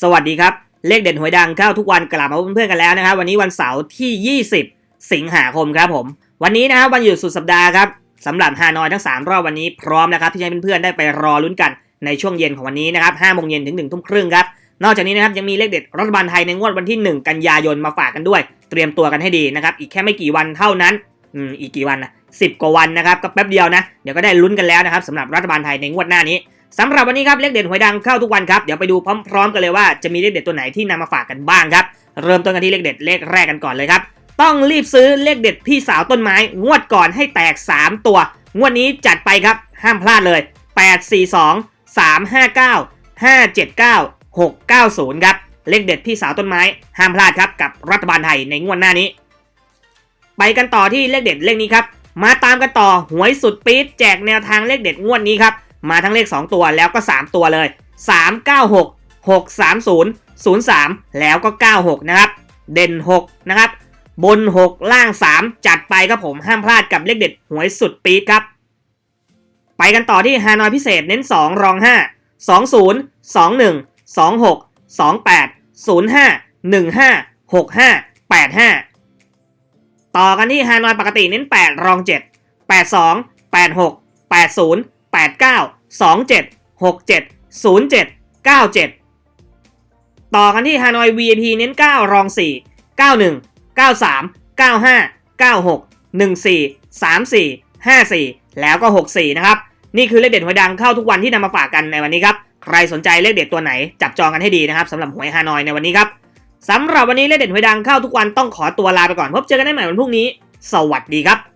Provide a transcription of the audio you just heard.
สวัสดีครับ เลขเด่นหวยดังเข้าทุกวันกลับมาพบเพื่อนๆกันแล้วนะครับ วันนี้วันเสาร์ที่ 20 สิงหาคมครับผม วันนี้นะครับวันหยุดสุดสัปดาห์ครับสำหรับฮานอยทั้ง 3 รอบวันนี้พร้อมนะครับที่จะให้เพื่อนๆได้ไปรอลุ้นกันในช่วงเย็นของวันนี้นะครับ5โมงเย็นถึง1ทุ่มครึ่งครับ นอกจากนี้นะครับยังมีเลขเด็ดรัฐบาลไทยในงวดวันที่ 1 กันยายนมาฝากกันด้วย เตรียมตัวกันให้ดีนะครับอีกแค่ไม่กี่วันเท่านั้นอืมอีกกี่วันนะสิกว่าวันนะครับก็แป๊บเดียวนะเดี๋ยวก็ได้ลุ้นกันแล้วนะครับสำหรับรัฐบาลไทยในงวดหน้านี้ สำหรับวันนี้ครับเลขเด่นหวยดังเข้าทุกวันครับเดี๋ยวไปดูพร้อมๆ กันเลยว่าจะมีเลขเด็ดตัวไหนที่นำมาฝากกันบ้างครับเริ่มต้นกันที่เลขเด็ดเลขแรกกันก่อนเลยครับ ต้องรีบซื้อเลขเด็ดพี่สาวต้นไม้ งวดก่อนให้แตก 3 ตัว งวดนี้จัดไปครับห้ามพลาดเลย 8 4 2 3 5 9 5 7 9 6 9 0 ครับ เลขเด็ดพี่สาวต้นไม้ ห้ามพลาดครับกับรัฐบาลไทยในงวดหน้านี้ ไปกันต่อที่เลขเด็ดเลขนี้ครับ มาตามกันต่อหวยสุดปี๊ดแจกแนวทางเลขเด็ดงวดนี้ครับ มาทั้งเลข 2 ตัวแล้วก็ 3 ตัวเลย 396 630 03 แล้วก็ 96 นะครับ เด่น 6 นะครับ บน 6 ล่าง 3 จัดไปครับผมห้ามพลาดกับเลขเด็ดหวยสุดปี๊ดครับ ไปกันต่อที่ฮานอยพิเศษเน้น 2 รอง 5 20 21 26 28 05 15 65 85 ต่อกันที่ฮานอยปกติเน้น 8 รอง 7 82 86 80 89 27 67 07 97 ต่อกันที่ฮานอย VIP เน้น 9 รอง 4 91 93 95 96 14 34 54 แล้วก็ 64 นะครับ นี่คือเลขเด็ดหวยดังเข้าทุกวันที่นำมาฝากกันในวันนี้ครับ ใครสนใจเลขเด็ดตัวไหน จับจองกันให้ดีนะครับสำหรับหวยฮานอยในวันนี้ครับสำหรับวันนี้เลขเด็ดหวยดังเข้าทุกวันต้องขอตัวลาไปก่อนพบเจอกันได้ใหม่วันพรุ่งนี้ สวัสดีครับ